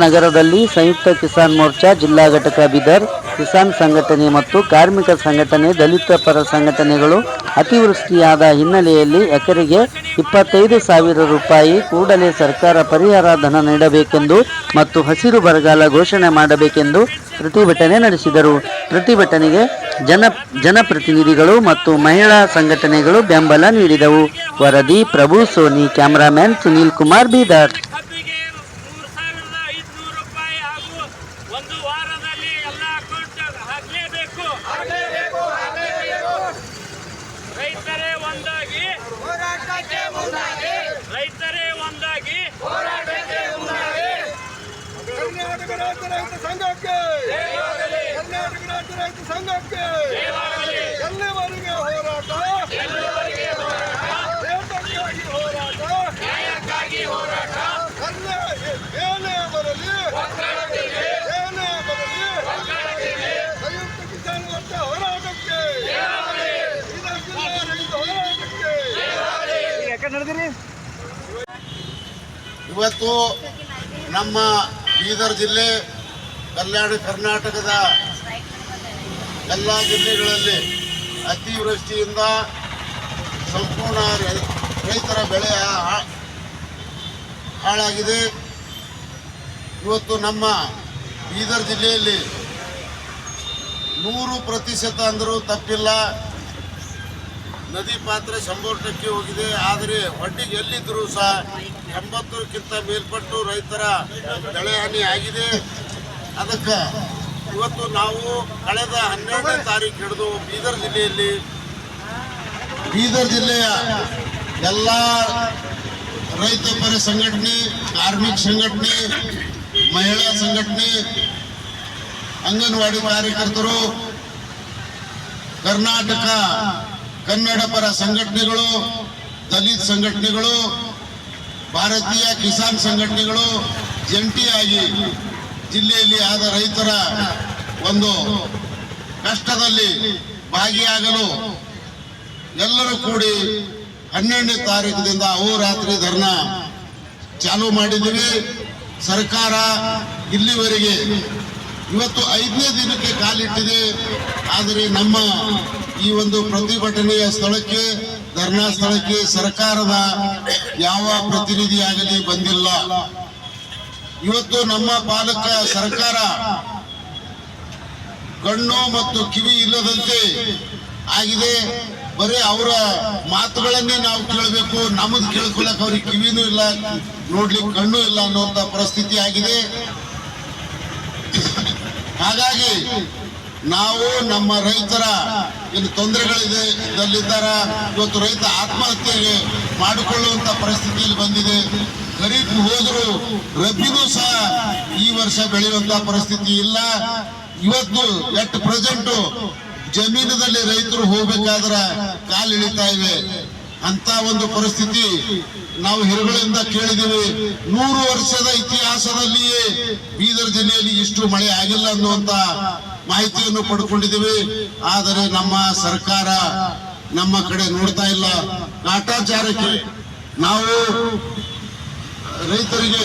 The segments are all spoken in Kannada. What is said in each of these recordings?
ನಗರದಲ್ಲಿ ಸಂಯುಕ್ತ ಕಿಸಾನ್ ಮೋರ್ಚಾ ಜಿಲ್ಲಾ ಘಟಕ ಬೀದರ್, ಕಿಸಾನ್ ಸಂಘಟನೆ ಮತ್ತು ಕಾರ್ಮಿಕ ಸಂಘಟನೆ, ದಲಿತ ಪರ ಸಂಘಟನೆಗಳು ಅತಿವೃಷ್ಟಿಯಾದ ಹಿನ್ನೆಲೆಯಲ್ಲಿ ಎಕರೆಗೆ ಇಪ್ಪತ್ತೈದು ಸಾವಿರ ರೂಪಾಯಿ ಕೂಡಲೇ ಸರ್ಕಾರ ಪರಿಹಾರ ಧನ ನೀಡಬೇಕೆಂದು ಮತ್ತು ಹಸಿರು ಬರಗಾಲ ಘೋಷಣೆ ಮಾಡಬೇಕೆಂದು ಪ್ರತಿಭಟನೆ ನಡೆಸಿದರು. ಪ್ರತಿಭಟನೆಗೆ ಜನ, ಜನಪ್ರತಿನಿಧಿಗಳು ಮತ್ತು ಮಹಿಳಾ ಸಂಘಟನೆಗಳು ಬೆಂಬಲ ನೀಡಿದವು. ವರದಿ ಪ್ರಭು ಸೋನಿ ಕ್ಯಾಮರಾಮ್ಯಾನ್ ಸುನೀಲ್ ಕುಮಾರ್ ಬೀದರ್. ಒಂದು ವಾರದಲ್ಲಿ ಎಲ್ಲ ಅಕೌಂಟ್ ಹಾಕಲೇಬೇಕು. ರೈತರೇ ಒಂದಾಗಿ ರೈತರೇ ಒಂದಾಗಿ. ಕರ್ನಾಟಕ ರಾಜ್ಯ ರೈತ ಸಂಘಕ್ಕೆ. ಕರ್ನಾಟಕ ರಾಜ್ಯ ರೈತ ಸಂಘಕ್ಕೆ. ಇವತ್ತು ನಮ್ಮ ಬೀದರ್ ಜಿಲ್ಲೆ, ಕಲ್ಯಾಣ ಕರ್ನಾಟಕದ ಎಲ್ಲ ಜಿಲ್ಲೆಗಳಲ್ಲಿ ಅತಿವೃಷ್ಟಿಯಿಂದ ಸಂಪೂರ್ಣ ರೈತರ ಬೆಳೆ ಹಾಳಾಗಿದೆ. ಇವತ್ತು ನಮ್ಮ ಬೀದರ್ ಜಿಲ್ಲೆಯಲ್ಲಿ ನೂರು ಪ್ರತಿಶತ ಅಂದರೂ ತಪ್ಪಿಲ್ಲ. ನದಿ ಪಾತ್ರ ಸಂಪೂರ್ಣಕ್ಕೆ ಹೋಗಿದೆ, ಆದರೆ ಒಟ್ಟಿಗೆ ಎಲ್ಲಿದ್ದರೂ ಸಹ ಎಂಬತ್ತರಕ್ಕಿಂತ ಮೇಲ್ಪಟ್ಟು ರೈತರ ಬೆಳೆ ಹಾನಿ ಆಗಿದೆ. ಅದಕ್ಕೆ ಇವತ್ತು ನಾವು ಕಳೆದ ಹನ್ನೆರಡನೇ ತಾರೀಕು ಹಿಡಿದು ಬೀದರ್ ಜಿಲ್ಲೆಯಲ್ಲಿ ಬೀದರ್ ಜಿಲ್ಲೆಯ ಎಲ್ಲ ರೈತಪರ ಸಂಘಟನೆ, ಕಾರ್ಮಿಕ ಸಂಘಟನೆ, ಮಹಿಳಾ ಸಂಘಟನೆ, ಅಂಗನವಾಡಿ ಕಾರ್ಯಕರ್ತರು, ಕರ್ನಾಟಕ ಕನ್ನಡ ಪರ ಸಂಘಟನೆಗಳು, ದಲಿತ ಸಂಘಟನೆಗಳು, ಭಾರತೀಯ ಕಿಸಾನ್ ಸಂಘಟನೆಗಳು ಜಂಟಿಯಾಗಿ ಜಿಲ್ಲೆಯಲ್ಲಿ ಆದ ರೈತರ ಒಂದು ಕಷ್ಟದಲ್ಲಿ ಭಾಗಿಯಾಗಲು ಎಲ್ಲರೂ ಕೂಡಿ ಹನ್ನೆರಡನೇ ತಾರೀಕಿನಿಂದ ಅಹೋರಾತ್ರಿ ಧರ್ನಾ ಚಾಲೂ ಮಾಡಿದ್ದೀವಿ. ಸರ್ಕಾರ ಇಲ್ಲಿವರೆಗೆ ಇವತ್ತು ಐದನೇ ದಿನಕ್ಕೆ ಕಾಲಿಟ್ಟಿದೆ. ಆದರೆ ನಮ್ಮ ಈ ಒಂದು ಪ್ರತಿಭಟನೆಯ ಸ್ಥಳಕ್ಕೆ, ಧರ್ನಾ ಸ್ಥಳಕ್ಕೆ ಸರ್ಕಾರದ ಯಾವ ಪ್ರತಿನಿಧಿಯಾಗಲಿ ಬಂದಿಲ್ಲ. ಇವತ್ತು ನಮ್ಮ ಪಾಲಕ ಸರ್ಕಾರ ಕಣ್ಣು ಮತ್ತು ಕಿವಿ ಇಲ್ಲದಂತೆ ಆಗಿದೆ. ಬರೀ ಅವರ ಮಾತುಗಳನ್ನೇ ನಾವು ಕೇಳಬೇಕು. ನಮ್ದು ಕೇಳ್ಕೊಳಕ್ ಅವ್ರಿಗೆ ಕಿವಿನೂ ಇಲ್ಲ, ನೋಡ್ಲಿಕ್ಕೆ ಕಣ್ಣು ಇಲ್ಲ ಅನ್ನುವಂತ ಪರಿಸ್ಥಿತಿ ಆಗಿದೆ. ಹಾಗಾಗಿ ನಾವು ನಮ್ಮ ರೈತರ ಏನು ತೊಂದರೆಗಳಿದೆ ಇದಲ್ಲಿದ್ದಾರ ಇವತ್ತು ರೈತ ಆತ್ಮಹತ್ಯೆಗೆ ಮಾಡಿಕೊಳ್ಳುವಂತ ಪರಿಸ್ಥಿತಿಯಲ್ಲಿ ಬಂದಿದೆ. ಖರೀಫ್ ಹೋದ್ರು ರಬ್ಬಿನೂ ಸಹ ಈ ವರ್ಷ ಬೆಳೆಯುವಂತ ಪರಿಸ್ಥಿತಿ ಇಲ್ಲ. ಇವತ್ತು ಎಟ್ ಪ್ರೆಸೆಂಟು ಜಮೀನದಲ್ಲಿ ರೈತರು ಹೋಗ್ಬೇಕಾದ್ರ ಕಾಲು ಇಳಿತಾ ಇವೆ. ಅಂತ ಒಂದು ಪರಿಸ್ಥಿತಿ ನಾವು ಹಿರುಗಳಿಂದ ಕೇಳಿದ್ದೀವಿ. ನೂರು ವರ್ಷದ ಇತಿಹಾಸದಲ್ಲಿಯೇ ಬೀದರ್ ಜಿಲ್ಲೆಯಲ್ಲಿ ಇಷ್ಟು ಮಳೆ ಆಗಿಲ್ಲ ಅನ್ನುವಂತ ಮಾಹಿತಿಯನ್ನು ಪಡ್ಕೊಂಡಿದ್ದೀವಿ. ಆದರೆ ನಮ್ಮ ಸರ್ಕಾರ ನಮ್ಮ ಕಡೆ ನೋಡ್ತಾ ಇಲ್ಲ. ಕಾಟಾಚಾರಕ್ಕೆ ನಾವು ರೈತರಿಗೆ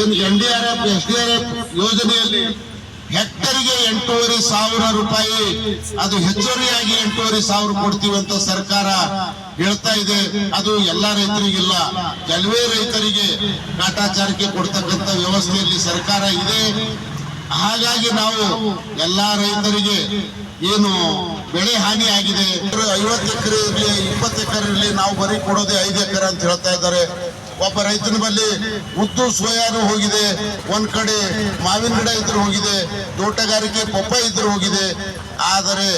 ಏನು N D R F, S D R F ಯೋಜನೆಯಲ್ಲಿ ಹೆಕ್ಟರ್ಗೆ ಎಂಟೂವರೆ ಸಾವಿರ ರೂಪಾಯಿ. ಅದು ಹೆಚ್ಚುವರಿಯಾಗಿ ಎಂಟೂವರೆ ಸಾವಿರ ಕೊಡ್ತೀವಿ ಅಂತ ಸರ್ಕಾರ ಹೇಳ್ತಾ ಇದೆ. ಅದು ಎಲ್ಲಾ ರೈತರಿಗಿಲ್ಲ. ಕೆಲವೇ ರೈತರಿಗೆ ಕಾಟಾಚಾರಕ್ಕೆ ಕೊಡ್ತಕ್ಕಂತ ವ್ಯವಸ್ಥೆಯಲ್ಲಿ ಸರ್ಕಾರ ಇದೆ. ಹಾಗಾಗಿ ನಾವು ಎಲ್ಲಾ ರೈತರಿಗೆ ಏನು ಬೆಳೆ ಹಾನಿ ಆಗಿದೆ. ಐವತ್ತು ಎಕರೆ ಇರಲಿ ಇಪ್ಪತ್ತು ಎಕರೆ ಇರಲಿ ನಾವು ಬರೀ ಕೊಡೋದೇ ಐದು ಎಕರೆ ಅಂತ ಹೇಳ್ತಾ ಇದ್ದಾರೆ. ಒಬ್ಬ ರೈತನ ಬಳಿ ಉದ್ದು ಸೋಯಾನು ಹೋಗಿದೆ, ಒಂದ್ ಕಡೆ ಮಾವಿನ ಗಿಡ ಇದ್ರೆ ಹೋಗಿದೆ, ತೋಟಗಾರಿಕೆ ಪಪ್ಪ ಇದ್ರು ಹೋಗಿದೆ. ಆದರೆ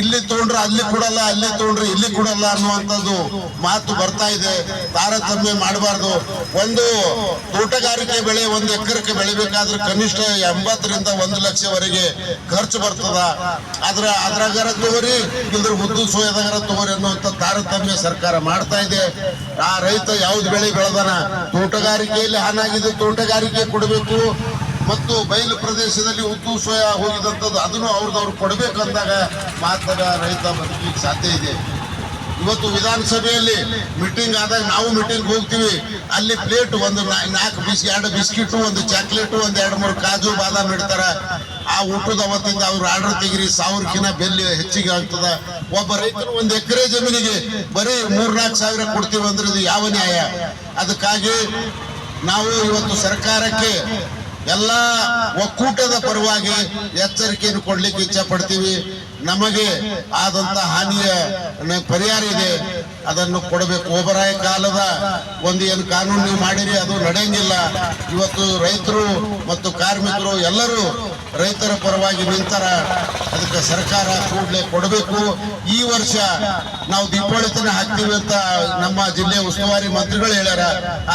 ಇಲ್ಲಿ ತಗೊಂಡ್ರೆ ಅಲ್ಲಿ ಕೊಡಲ್ಲ, ಅಲ್ಲಿ ತಗೊಂಡ್ರೆ ಇಲ್ಲಿ ಕೊಡಲ್ಲ ಅನ್ನುವಂಥದ್ದು ಮಾತು ಬರ್ತಾ ಇದೆ. ತಾರತಮ್ಯ ಮಾಡಬಾರ್ದು. ಒಂದು ತೋಟಗಾರಿಕೆ ಬೆಳೆ ಒಂದು ಎಕರೆಗೆ ಬೆಳಿಬೇಕಾದ್ರೆ ಕನಿಷ್ಠ ಎಂಬತ್ತರಿಂದ ಒಂದು ಲಕ್ಷವರೆಗೆ ಖರ್ಚು ಬರ್ತದ. ಆದ್ರೆ ಅದ್ರಾಗಾರ ತಗೋರಿ ಇಲ್ದ್ರ ಉದ್ದು ಸೋಯದಾಗಾರ ತಗೋರಿ ಅನ್ನುವಂಥ ತಾರತಮ್ಯ ಸರ್ಕಾರ ಮಾಡ್ತಾ ಇದೆ. ಆ ರೈತ ಯಾವ್ದು ಬೆಳೆ ಬೆಳೆದಾನ? ತೋಟಗಾರಿಕೆಯಲ್ಲಿ ಹಾನಾಗಿದೆ ತೋಟಗಾರಿಕೆ ಕೊಡಬೇಕು. ಮತ್ತು ಬಯಲು ಪ್ರದೇಶದಲ್ಲಿ ಉದ್ದು ಸೋಯಾ ಹೋಗಿದಂಥದ್ದು ಅದನ್ನು ಅವ್ರದವ್ರು ಕೊಡಬೇಕಂದಾಗ ಮಾತ್ರ ರೈತ ಬದುಕಲಿಕ್ಕೆ ಸಾಧ್ಯ ಇದೆ. ಇವತ್ತು ವಿಧಾನಸಭೆಯಲ್ಲಿ ಮೀಟಿಂಗ್ ಆದಾಗ ನಾವು ಮೀಟಿಂಗ್ ಹೋಗ್ತೀವಿ. ಅಲ್ಲಿ ಪ್ಲೇಟ್ ಒಂದು ನಾಲ್ಕು ಬಿಸ್ ಎರಡು ಬಿಸ್ಕಿಟ್, ಒಂದು ಚಾಕ್ಲೇಟ್ ಒಂದು ಎರಡು ಮೂರು ಕಾಜು, ಬಾದಾಮಿ ಇಡ್ತಾರ. ಆ ಊಟದ ಅವತ್ತಿಂದ ಅವ್ರು ಆರ್ಡರ್ ತೆಗಿರಿ, ಸಾವಿರಕ್ಕಿಂತ ಬೆಲೆ ಹೆಚ್ಚಿಗೆ ಆಗ್ತದ. ಒಬ್ಬ ರೈತರು ಒಂದು ಎಕರೆ ಜಮೀನಿಗೆ ಬರೀ ಮೂರ್ನಾಲ್ಕು ಸಾವಿರ ಕೊಡ್ತೀವಿ ಅಂದ್ರೆ ಇದು ಯಾವ ನ್ಯಾಯ? ಅದಕ್ಕಾಗಿ ನಾವು ಇವತ್ತು ಸರ್ಕಾರಕ್ಕೆ ಎಲ್ಲ ಒಕ್ಕೂಟದ ಪರವಾಗಿ ಎಚ್ಚರಿಕೆಯನ್ನು ಕೊಡ್ಲಿಕ್ಕೆ ಇಚ್ಛೆ ಪಡ್ತೀವಿ ನಮಗೆ ಆದಂತ ಹಾನಿಯ ಪರಿಹಾರ ಇದೆ. ಅದನ್ನು ಕೊಡಬೇಕು. ಓಬರಾಯ ಕಾಲದ ಒಂದು ಏನು ಕಾನೂನು ಮಾಡಿರಿ, ಅದು ನಡೆಯಂಗಿಲ್ಲ. ಇವತ್ತು ರೈತರು ಮತ್ತು ಕಾರ್ಮಿಕರು ಎಲ್ಲರೂ ರೈತರ ಪರವಾಗಿ ನಿಂತಾರ ಅದಕ್ಕೆ ಸರ್ಕಾರ ಕೂಡಲೇ ಕೊಡಬೇಕು. ಈ ವರ್ಷ ನಾವು ದೀಪಾವಳಿತನ ಹಾಕ್ತೀವಿ ಅಂತ ನಮ್ಮ ಜಿಲ್ಲೆ ಉಸ್ತುವಾರಿ ಮಂತ್ರಿಗಳು ಹೇಳ್ಯಾರ.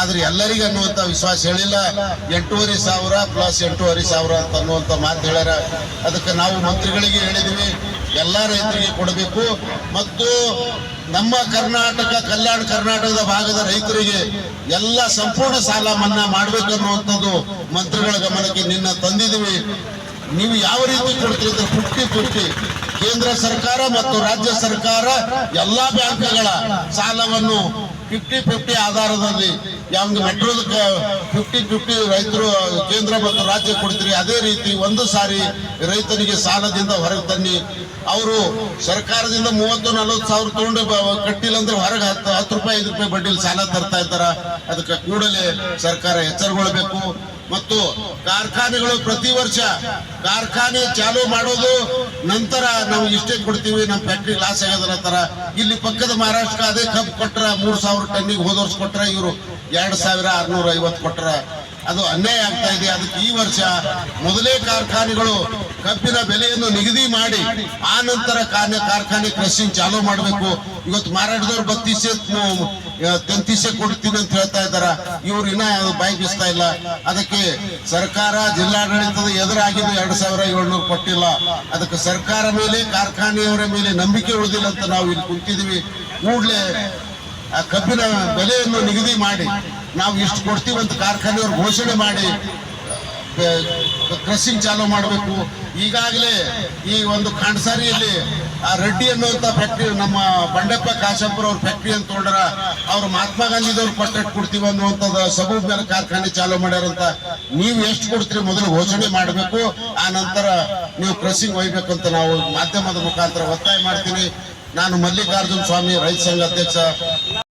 ಆದ್ರೆ ಎಲ್ಲರಿಗೂ ಅನ್ನುವಂತ ವಿಶ್ವಾಸ ಹೇಳಿಲ್ಲ. ಎಂಟೂವರೆ ಸಾವಿರ ಪ್ಲಸ್ ಎಂಟೂವರೆ ಸಾವಿರ ಅಂತ ಅನ್ನುವಂತ ಮಾತು ಹೇಳ್ಯಾರ. ಅದಕ್ಕೆ ನಾವು ಮಂತ್ರಿಗಳಿಗೆ ಹೇಳಿದ್ವಿ. ಎಲ್ಲ ರೈತರಿಗೆ ಕೊಡಬೇಕು. ಮತ್ತು ನಮ್ಮ ಕರ್ನಾಟಕ, ಕಲ್ಯಾಣ ಕರ್ನಾಟಕದ ಭಾಗದ ರೈತರಿಗೆ ಎಲ್ಲ ಸಂಪೂರ್ಣ ಸಾಲ ಮನ್ನಾ ಮಾಡ್ಬೇಕು ಅನ್ನುವಂಥದ್ದು ಮಂತ್ರಿಗಳ ಗಮನಕ್ಕೆ ನಿನ್ನ ತಂದಿದ್ದೀವಿ ನೀವು ಯಾವ ರೀತಿ ಕೊಡ್ತೀರಿ ಅಂದ್ರೆ ಫಿಫ್ಟಿ ಫಿಫ್ಟಿ ಕೇಂದ್ರ ಸರ್ಕಾರ ಮತ್ತು ರಾಜ್ಯ ಸರ್ಕಾರ ಎಲ್ಲಾ ಬ್ಯಾಂಕ್ಗಳ ಸಾಲವನ್ನು ಫಿಫ್ಟಿ ಫಿಫ್ಟಿ ಆಧಾರದಲ್ಲಿ ಯಾವ ಮೆಟ್ರೋದ ಫಿಫ್ಟಿ ಫಿಫ್ಟಿ ರೈತರು ಕೇಂದ್ರ ಮತ್ತು ರಾಜ್ಯ ಕೊಡ್ತೀರಿ, ಅದೇ ರೀತಿ ಒಂದು ಸಾರಿ ರೈತನಿಗೆ ಸಾಲದಿಂದ ಹೊರಗೆ ತನ್ನಿ. ಅವರು ಸರ್ಕಾರದಿಂದ ಮೂವತ್ತು, ನಲವತ್ತು ಸಾವಿರ ತಗೊಂಡು ಕಟ್ಟಿಲ್ಲ ಅಂದ್ರೆ ಹೊರಗೆ ಹತ್ತು ಹತ್ತು ರೂಪಾಯಿ, ಐದು ರೂಪಾಯಿ ಬಡ್ಡಿಲಿ ಸಾಲ ತರ್ತಾ ಇದ್ದಾರ. ಅದಕ್ಕೆ ಕೂಡಲೇ ಸರ್ಕಾರ ಎಚ್ಚರಗೊಳ್ಬೇಕು. ಮತ್ತು ಕಾರ್ಖಾನೆಗಳು ಪ್ರತಿ ವರ್ಷ ಕಾರ್ಖಾನೆ ಚಾಲೂ ಮಾಡೋದು ನಂತರ ನಾವು ಇಷ್ಟೇ ಕೊಡ್ತೀವಿ, ನಮ್ಮ ಫ್ಯಾಕ್ಟ್ರಿ ಲಾಸ್ ಆಗ್ಯದ ತರ. ಇಲ್ಲಿ ಪಕ್ಕದ ಮಹಾರಾಷ್ಟ್ರ ಅದೇ ಕಬ್ಬು ಕೊಟ್ರ ಮೂರ್ ಸಾವಿರ ಟನ್ನಿಗೆ ಹೋದ ವರ್ಷ ಕೊಟ್ರ ಇವರು ಎರಡ್ ಸಾವಿರ ಆರ್ನೂರ ಐವತ್ತು ಕೊಟ್ರ. ಅದು ಅನ್ಯಾಯ ಆಗ್ತಾ ಇದೆ. ಅದಕ್ಕೆ ಈ ವರ್ಷ ಮೊದಲೇ ಕಾರ್ಖಾನೆಗಳು ಕಬ್ಬಿನ ಬೆಲೆಯನ್ನು ನಿಗದಿ ಮಾಡಿ ಆ ನಂತರ ಕಾರ್ಖಾನೆ ಕ್ರಷಿಂಗ್ ಚಾಲೂ ಮಾಡಬೇಕು. ಇವತ್ತು ಮಾರಾಟದವ್ರು ಬತ್ತೀಸೆ ತೆಂತೀಸೆ ಕೊಡ್ತೀನಿ ಅಂತ ಹೇಳ್ತಾ ಇದ್ದಾರ? ಇವ್ರು ಇನ್ನ ಬಾಯಿ ಬೀಸ್ತಾ ಇಲ್ಲ. ಅದಕ್ಕೆ ಸರ್ಕಾರ ಜಿಲ್ಲಾಡಳಿತದ ಎದುರಾಗಿದ್ದು ಎರಡು ಸಾವಿರ ಏಳ್ನೂರು ಕೊಟ್ಟಿಲ್ಲ. ಅದಕ್ಕೆ ಸರ್ಕಾರ ಮೇಲೆ, ಕಾರ್ಖಾನೆಯವರ ಮೇಲೆ ನಂಬಿಕೆ ಉಳಿದಿಲ್ಲ ಅಂತ ನಾವು ಇಲ್ಲಿ ಕುಂತಿದೀವಿ ಕೂಡಲೇ ಆ ಕಬ್ಬಿನ ಬೆಲೆಯನ್ನು ನಿಗದಿ ಮಾಡಿ, ನಾವು ಇಷ್ಟು ಕೊಡ್ತೀವಿ ಅಂತ ಕಾರ್ಖಾನೆಯವರು ಘೋಷಣೆ ಮಾಡಿ ಕ್ರಸಿಂಗ್ ಚಾಲು ಮಾಡಬೇಕು. ಈಗಾಗಲೇ ಈ ಒಂದು ಖಾಂಡ್ಸಾರಿಯಲ್ಲಿ ಆ ರೆಡ್ಡಿ ಅನ್ನುವಂತ ಫ್ಯಾಕ್ಟ್ರಿ ನಮ್ಮ ಬಂಡೆಪ್ಪ ಕಾಶಂಪುರ ಅವ್ರ ಫ್ಯಾಕ್ಟ್ರಿ ಅಂತ ತೊಗೊಂಡ್ರ ಅವ್ರು ಮಹಾತ್ಮ ಗಾಂಧಿದವ್ರು ಕೊಟ್ಟಟ್ಟು ಕೊಡ್ತೀವಿ ಅನ್ನುವಂಥದ್ದು ಸಬೂಬ್ ಮೇಲೆ ಕಾರ್ಖಾನೆ ಚಾಲೂ ಮಾಡ್ಯಾರಂತ. ನೀವು ಎಷ್ಟು ಕೊಡ್ತೀರಿ ಮೊದಲು ಘೋಷಣೆ ಮಾಡಬೇಕು, ಆ ನಂತರ ನೀವು ಕ್ರಷಿಂಗ್ ಒಯ್ಬೇಕಂತ ನಾವು ಮಾಧ್ಯಮದ ಮುಖಾಂತರ ಒತ್ತಾಯ ಮಾಡ್ತೀನಿ. ನಾನು ಮಲ್ಲಿಕಾರ್ಜುನ ಸ್ವಾಮಿ, ರೈತ ಸಂಘ ಅಧ್ಯಕ್ಷ.